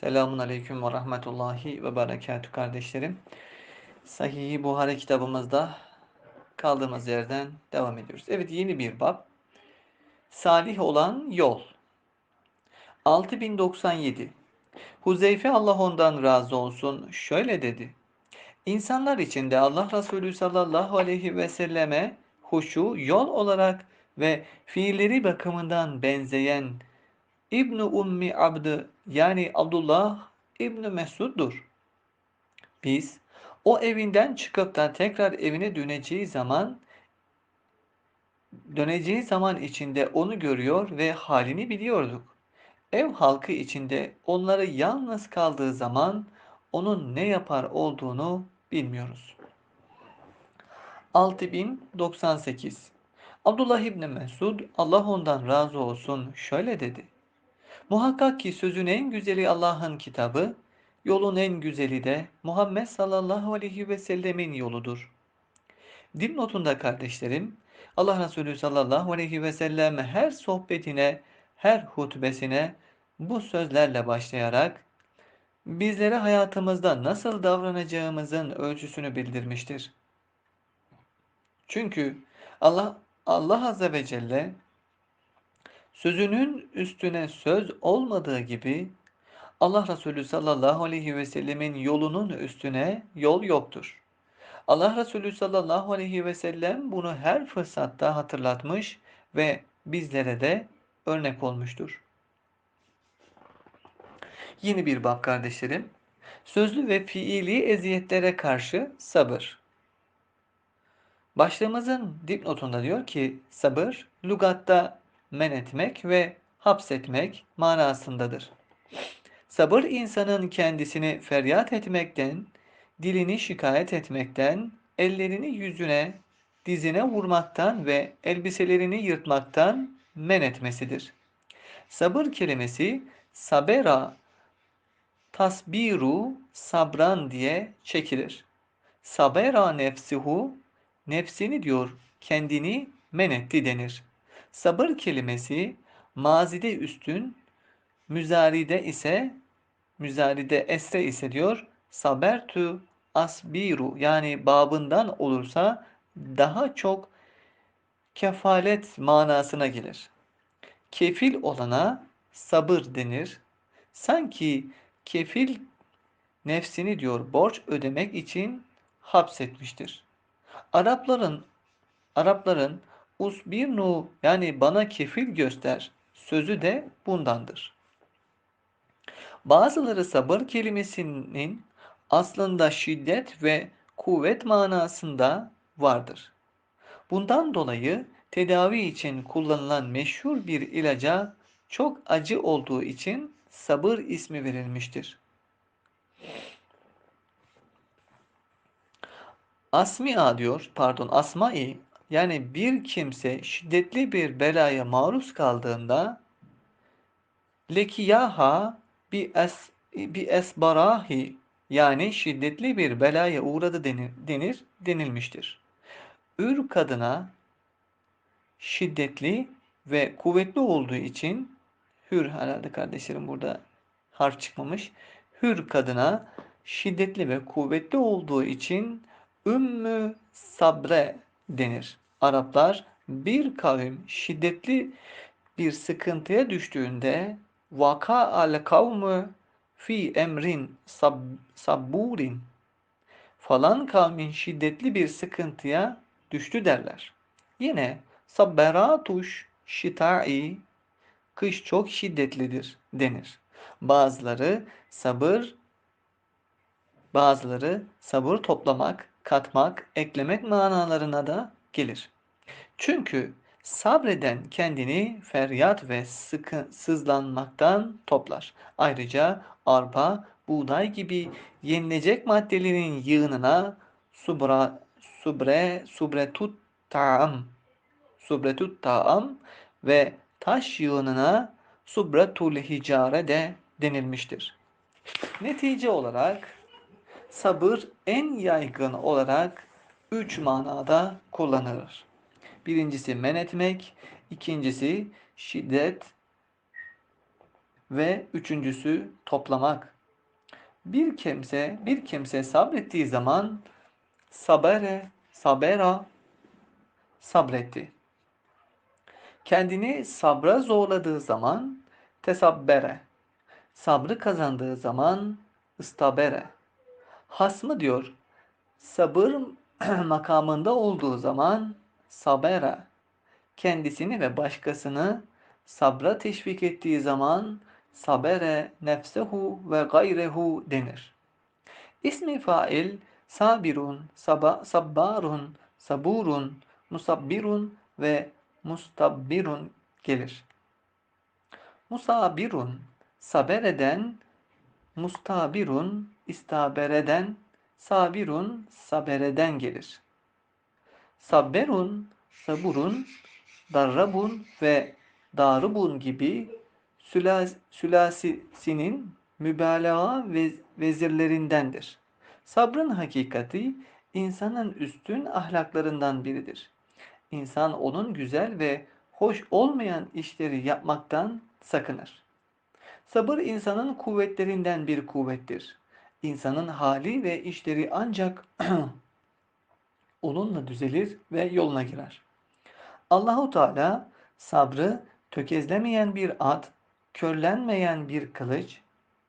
Selamun Aleyküm ve Rahmetullahi ve Berekatü kardeşlerim. Sahih-i Buhari kitabımızda kaldığımız yerden devam ediyoruz. Evet yeni bir bab. Salih olan yol. 6097 Huzeyfe Allah ondan razı olsun şöyle dedi. İnsanlar içinde Allah Resulü sallallahu aleyhi ve selleme huşu yol olarak ve fiilleri bakımından benzeyen İbn Ummi Abd yani Abdullah İbn Mesud'dur. Biz o evinden çıkıp da tekrar evine döneceği zaman döneceği zaman içinde onu görüyor ve halini biliyorduk. Ev halkı içinde onları yalnız kaldığı zaman onun ne yapar olduğunu bilmiyoruz. 6098 Abdullah İbni Mesud Allah ondan razı olsun şöyle dedi. Muhakkak ki sözün en güzeli Allah'ın kitabı, yolun en güzeli de Muhammed sallallahu aleyhi ve sellemin yoludur. Dipnotunda kardeşlerim, Allah Resulü sallallahu aleyhi ve sellem her sohbetine, her hutbesine bu sözlerle başlayarak bizlere hayatımızda nasıl davranacağımızın ölçüsünü bildirmiştir. Çünkü Allah Allah azze ve celle sözünün üstüne söz olmadığı gibi Allah Resulü sallallahu aleyhi ve sellemin yolunun üstüne yol yoktur. Allah Resulü sallallahu aleyhi ve sellem bunu her fırsatta hatırlatmış ve bizlere de örnek olmuştur. Yeni bir bab kardeşlerim. Sözlü ve fiili eziyetlere karşı sabır. Başlığımızın dipnotunda diyor ki sabır lugatta men etmek ve hapsetmek manasındadır. Sabır insanın kendisini feryat etmekten, dilini şikayet etmekten, ellerini yüzüne, dizine vurmaktan ve elbiselerini yırtmaktan men etmesidir. Sabır kelimesi sabera, tasbiru, sabran diye çekilir. Sabera nefsihu, nefsini diyor, kendini men etti denir. Sabır kelimesi mazide üstün, müzaride ise müzaride esre ise diyor sabertu asbiru yani babından olursa daha çok kefalet manasına gelir. Kefil olana sabır denir. Sanki kefil nefsini diyor borç ödemek için hapsetmiştir. Arapların Arapların usbirnu yani bana kefil göster sözü de bundandır. Bazıları sabır kelimesinin aslında şiddet ve kuvvet manasında vardır. Bundan dolayı tedavi için kullanılan meşhur bir ilaca çok acı olduğu için sabır ismi verilmiştir. Asmia diyor, pardon Asma'i yani bir kimse şiddetli bir belaya maruz kaldığında lekiyaha bi es bi esbarahi yani şiddetli bir belaya uğradı denir, denir denilmiştir. Ür kadına şiddetli ve kuvvetli olduğu için hür herhalde kardeşlerim burada harf çıkmamış. Hür kadına şiddetli ve kuvvetli olduğu için ümmü sabre denir. Araplar bir kavim şiddetli bir sıkıntıya düştüğünde vaka al kavmu fi emrin sab sabburin falan kavmin şiddetli bir sıkıntıya düştü derler. Yine sabberatuş şita'i kış çok şiddetlidir denir. Bazıları sabır bazıları sabır toplamak, katmak, eklemek manalarına da gelir. Çünkü sabreden kendini feryat ve sıkı, sızlanmaktan toplar. Ayrıca arpa, buğday gibi yenilecek maddelerin yığınına subra, subre, subretut ta'am, subretut ta'am ve taş yığınına subretul hicare de denilmiştir. Netice olarak sabır en yaygın olarak üç manada kullanılır. Birincisi men etmek, ikincisi şiddet, ve üçüncüsü toplamak. Bir kimse bir kimse sabrettiği zaman sabere sabera sabretti. Kendini sabra zorladığı zaman tesabbere. Sabrı kazandığı zaman istabere. Hasmı diyor sabır makamında olduğu zaman sabere. Kendisini ve başkasını sabra teşvik ettiği zaman sabere nefsehu ve gayrehu denir. İsmi fail sabirun, saba, sabbarun, saburun, musabbirun ve mustabbirun gelir. Musabirun, saber eden, mustabirun, istabereden, sabirun, sabereden gelir. Sabberun, saburun, darrabun ve darubun gibi sülas sülasisinin mübalağa ve vezirlerindendir. Sabrın hakikati insanın üstün ahlaklarından biridir. İnsan onun güzel ve hoş olmayan işleri yapmaktan sakınır. Sabır insanın kuvvetlerinden bir kuvvettir. İnsanın hali ve işleri ancak onunla düzelir ve yoluna girer. Allahu Teala sabrı tökezlemeyen bir at, körlenmeyen bir kılıç,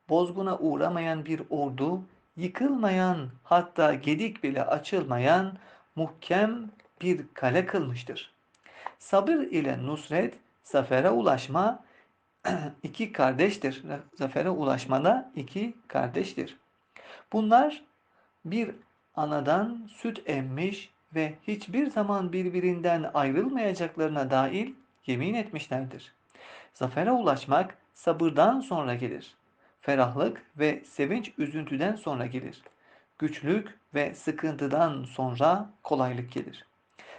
bozguna uğramayan bir ordu, yıkılmayan hatta gedik bile açılmayan muhkem bir kale kılmıştır. Sabır ile nusret, zafere ulaşma iki kardeştir. Zafere ulaşmada iki kardeştir. Bunlar bir anadan süt emmiş ve hiçbir zaman birbirinden ayrılmayacaklarına dair yemin etmişlerdir. Zafere ulaşmak sabırdan sonra gelir. Ferahlık ve sevinç üzüntüden sonra gelir. Güçlük ve sıkıntıdan sonra kolaylık gelir.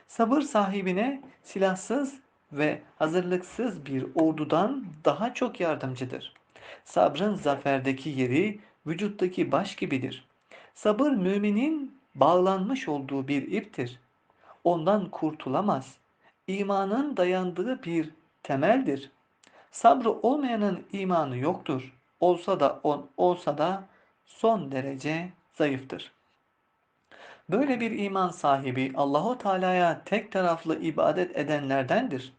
Sabır sahibine silahsız ve hazırlıksız bir ordudan daha çok yardımcıdır. Sabrın zaferdeki yeri vücuttaki baş gibidir. Sabır müminin bağlanmış olduğu bir iptir. Ondan kurtulamaz. İmanın dayandığı bir temeldir. Sabrı olmayanın imanı yoktur. Olsa da on, olsa da son derece zayıftır. Böyle bir iman sahibi Allahu Teala'ya tek taraflı ibadet edenlerdendir.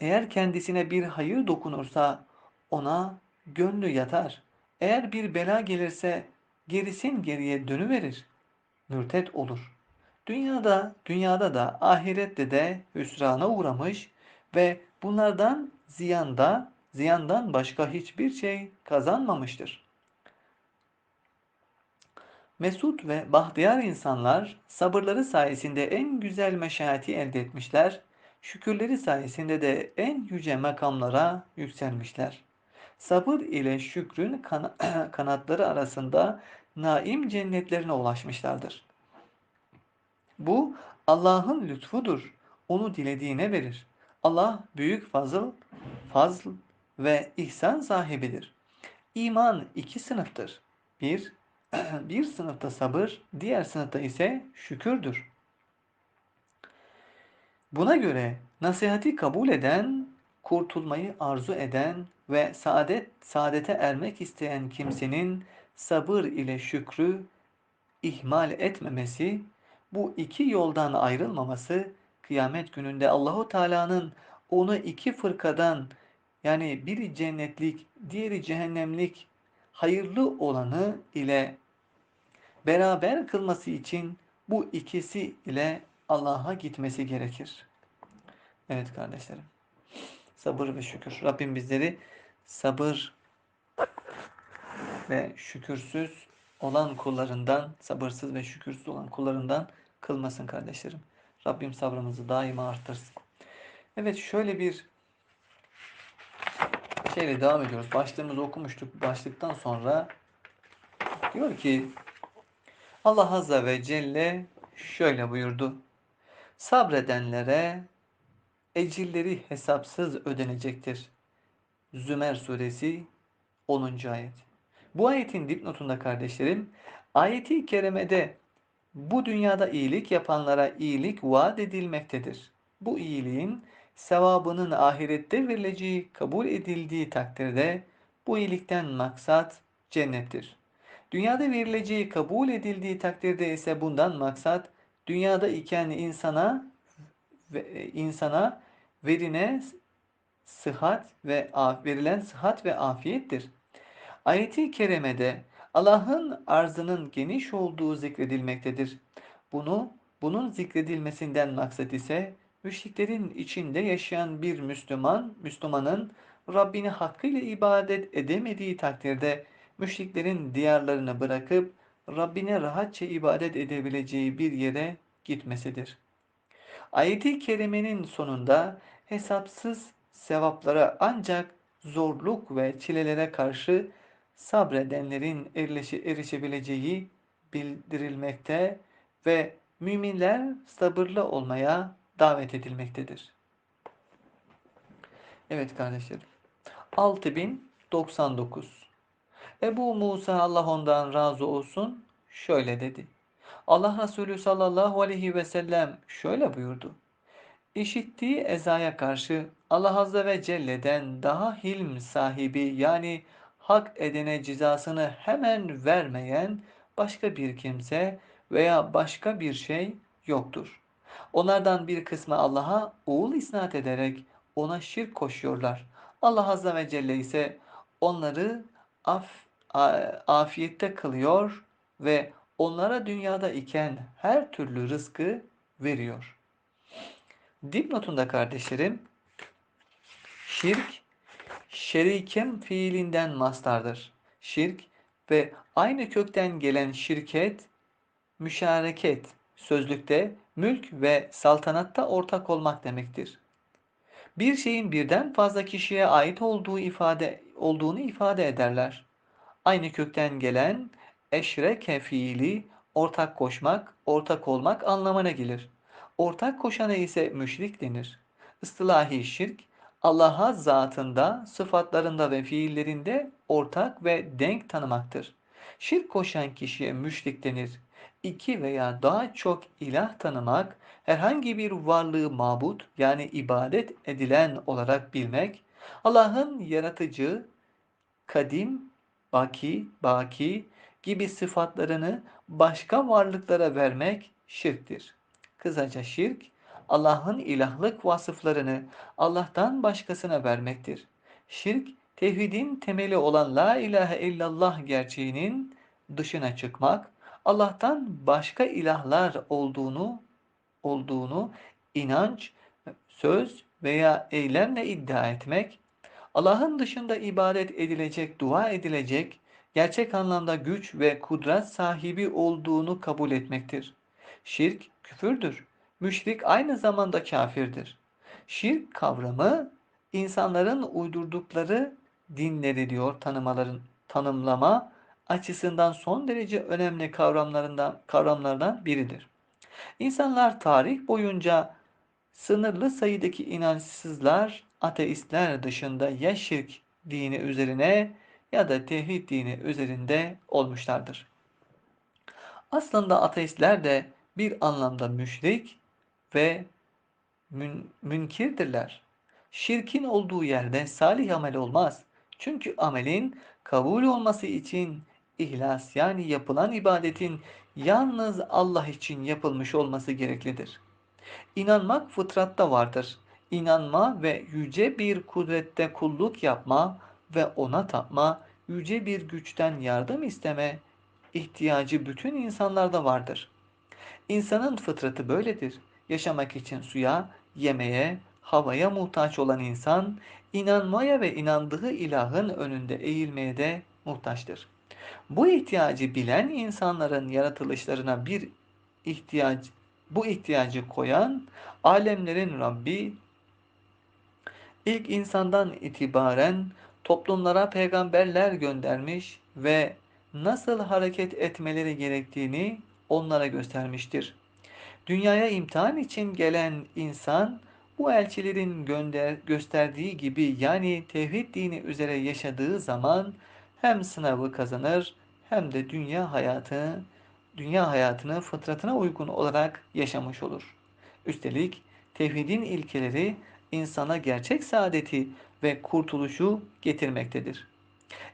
Eğer kendisine bir hayır dokunursa ona gönlü yatar. Eğer bir bela gelirse gerisin geriye dönüverir. Mürtet olur. Dünyada, dünyada da ahirette de hüsrana uğramış ve bunlardan ziyanda, ziyandan başka hiçbir şey kazanmamıştır. Mesut ve bahtiyar insanlar sabırları sayesinde en güzel meşahati elde etmişler, şükürleri sayesinde de en yüce makamlara yükselmişler. Sabır ile şükrün kan kanatları arasında naim cennetlerine ulaşmışlardır. Bu Allah'ın lütfudur. Onu dilediğine verir. Allah büyük fazıl, fazl ve ihsan sahibidir. İman iki sınıftır. Bir, bir sınıfta sabır, diğer sınıfta ise şükürdür. Buna göre nasihati kabul eden, kurtulmayı arzu eden ve saadet saadete ermek isteyen kimsenin sabır ile şükrü ihmal etmemesi, bu iki yoldan ayrılmaması kıyamet gününde Allahu Teala'nın onu iki fırkadan yani biri cennetlik, diğeri cehennemlik hayırlı olanı ile beraber kılması için bu ikisi ile Allah'a gitmesi gerekir. Evet kardeşlerim. Sabır ve şükür. Rabbim bizleri sabır ve şükürsüz olan kullarından, sabırsız ve şükürsüz olan kullarından kılmasın kardeşlerim. Rabbim sabrımızı daima arttırsın. Evet şöyle bir şeyle devam ediyoruz. Başlığımızı okumuştuk. Başlıktan sonra diyor ki Allah Azze ve Celle şöyle buyurdu. Sabredenlere ecilleri hesapsız ödenecektir. Zümer suresi 10. ayet. Bu ayetin dipnotunda kardeşlerim, ayeti kerimede bu dünyada iyilik yapanlara iyilik vaat edilmektedir. Bu iyiliğin sevabının ahirette verileceği kabul edildiği takdirde Bu iyilikten maksat cennettir. Dünyada verileceği kabul edildiği takdirde ise bundan maksat dünyada iken insana ve insana verine sıhhat ve verilen sıhhat ve afiyettir. Ayet-i kerimede Allah'ın arzının geniş olduğu zikredilmektedir. Bunu bunun zikredilmesinden maksat ise müşriklerin içinde yaşayan bir Müslüman, Müslümanın Rabbini hakkıyla ibadet edemediği takdirde müşriklerin diyarlarını bırakıp Rabbine rahatça ibadet edebileceği bir yere gitmesidir. Ayet-i kerimenin sonunda hesapsız sevaplara ancak zorluk ve çilelere karşı sabredenlerin erişebileceği bildirilmekte ve müminler sabırlı olmaya davet edilmektedir. Evet kardeşlerim. 6099 Ebu Musa Allah ondan razı olsun şöyle dedi. Allah Resulü sallallahu aleyhi ve sellem şöyle buyurdu. İşittiği ezaya karşı Allah Azze ve Celle'den daha hilm sahibi yani hak edene cizasını hemen vermeyen başka bir kimse veya başka bir şey yoktur. Onlardan bir kısmı Allah'a oğul isnat ederek ona şirk koşuyorlar. Allah Azze ve Celle ise onları af, afiyette kılıyor ve onlara dünyada iken her türlü rızkı veriyor. Dipnotunda kardeşlerim, şirk, şerikem fiilinden mastardır. Şirk ve aynı kökten gelen şirket, müşareket, sözlükte mülk ve saltanatta ortak olmak demektir. Bir şeyin birden fazla kişiye ait olduğu ifade olduğunu ifade ederler. Aynı kökten gelen eşreke fiili ortak koşmak, ortak olmak anlamına gelir. Ortak koşana ise müşrik denir. Istilahi şirk, Allah'a zatında, sıfatlarında ve fiillerinde ortak ve denk tanımaktır. Şirk koşan kişiye müşrik denir. İki veya daha çok ilah tanımak, herhangi bir varlığı mabut yani ibadet edilen olarak bilmek, Allah'ın yaratıcı, kadim, baki, baki gibi sıfatlarını başka varlıklara vermek şirktir. Kısaca şirk, Allah'ın ilahlık vasıflarını Allah'tan başkasına vermektir. Şirk, tevhidin temeli olan la ilahe illallah gerçeğinin dışına çıkmak, Allah'tan başka ilahlar olduğunu olduğunu inanç, söz veya eylemle iddia etmek, Allah'ın dışında ibadet edilecek, dua edilecek, gerçek anlamda güç ve kudret sahibi olduğunu kabul etmektir. Şirk küfürdür. Müşrik aynı zamanda kafirdir. Şirk kavramı insanların uydurdukları dinleri diyor tanımaların tanımlama açısından son derece önemli kavramlarından kavramlardan biridir. İnsanlar tarih boyunca sınırlı sayıdaki inançsızlar, ateistler dışında ya şirk dini üzerine ya da tevhid dini üzerinde olmuşlardır. Aslında ateistler de bir anlamda müşrik ve mün, münkirdirler. Şirkin olduğu yerde salih amel olmaz. Çünkü amelin kabul olması için ihlas yani yapılan ibadetin yalnız Allah için yapılmış olması gereklidir. İnanmak fıtratta vardır. İnanma ve yüce bir kudrette kulluk yapma ve ona tapma, yüce bir güçten yardım isteme ihtiyacı bütün insanlarda vardır. İnsanın fıtratı böyledir. Yaşamak için suya, yemeğe, havaya muhtaç olan insan, inanmaya ve inandığı ilahın önünde eğilmeye de muhtaçtır. Bu ihtiyacı bilen insanların yaratılışlarına bir ihtiyaç, bu ihtiyacı koyan alemlerin Rabbi ilk insandan itibaren toplumlara peygamberler göndermiş ve nasıl hareket etmeleri gerektiğini onlara göstermiştir. Dünyaya imtihan için gelen insan bu elçilerin gönder, gösterdiği gibi yani tevhid dini üzere yaşadığı zaman hem sınavı kazanır hem de dünya hayatını dünya hayatını fıtratına uygun olarak yaşamış olur. Üstelik tevhidin ilkeleri insana gerçek saadeti ve kurtuluşu getirmektedir.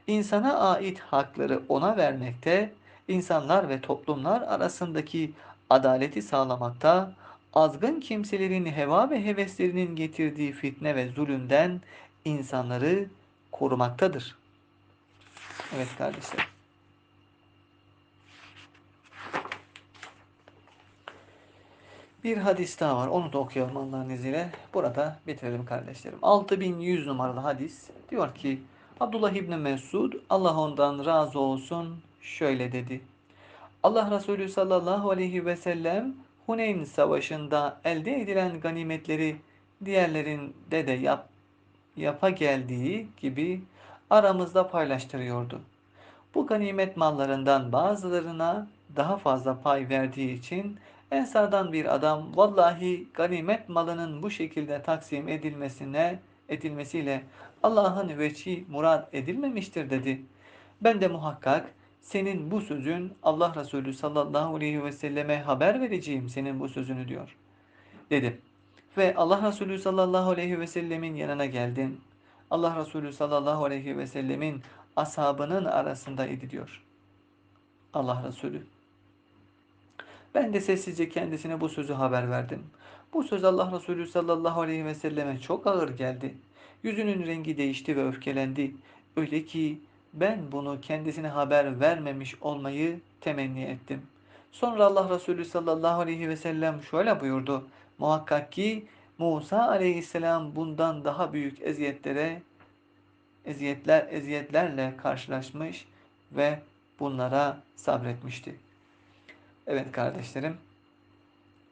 insana ait hakları ona vermekte, insanlar ve toplumlar arasındaki adaleti sağlamakta, azgın kimselerin heva ve heveslerinin getirdiği fitne ve zulümden insanları korumaktadır. Evet kardeşlerim. Bir hadis daha var. Onu da okuyalım Allah'ın izniyle. Burada bitirelim kardeşlerim. 6100 numaralı hadis. Diyor ki Abdullah İbni Mesud Allah ondan razı olsun şöyle dedi. Allah Resulü sallallahu aleyhi ve sellem Huneyn savaşında elde edilen ganimetleri diğerlerinde de yap, yapa geldiği gibi aramızda paylaştırıyordu. Bu ganimet mallarından bazılarına daha fazla pay verdiği için Ensardan bir adam vallahi ganimet malının bu şekilde taksim edilmesine edilmesiyle Allah'ın veçi murad edilmemiştir dedi. Ben de muhakkak senin bu sözün Allah Resulü sallallahu aleyhi ve selleme haber vereceğim senin bu sözünü diyor. Dedim. Ve Allah Resulü sallallahu aleyhi ve sellemin yanına geldim. Allah Resulü sallallahu aleyhi ve sellemin ashabının arasındaydı diyor. Allah Resulü. Ben de sessizce kendisine bu sözü haber verdim. Bu söz Allah Resulü sallallahu aleyhi ve selleme çok ağır geldi. Yüzünün rengi değişti ve öfkelendi. Öyle ki ben bunu kendisine haber vermemiş olmayı temenni ettim. Sonra Allah Resulü sallallahu aleyhi ve sellem şöyle buyurdu. Muhakkak ki Musa aleyhisselam bundan daha büyük eziyetlere eziyetler eziyetlerle karşılaşmış ve bunlara sabretmişti. Evet kardeşlerim.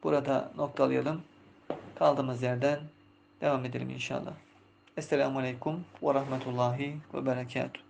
Burada noktalayalım. Kaldığımız yerden devam edelim inşallah. Esselamu Aleyküm ve Rahmetullahi ve Berekatuhu.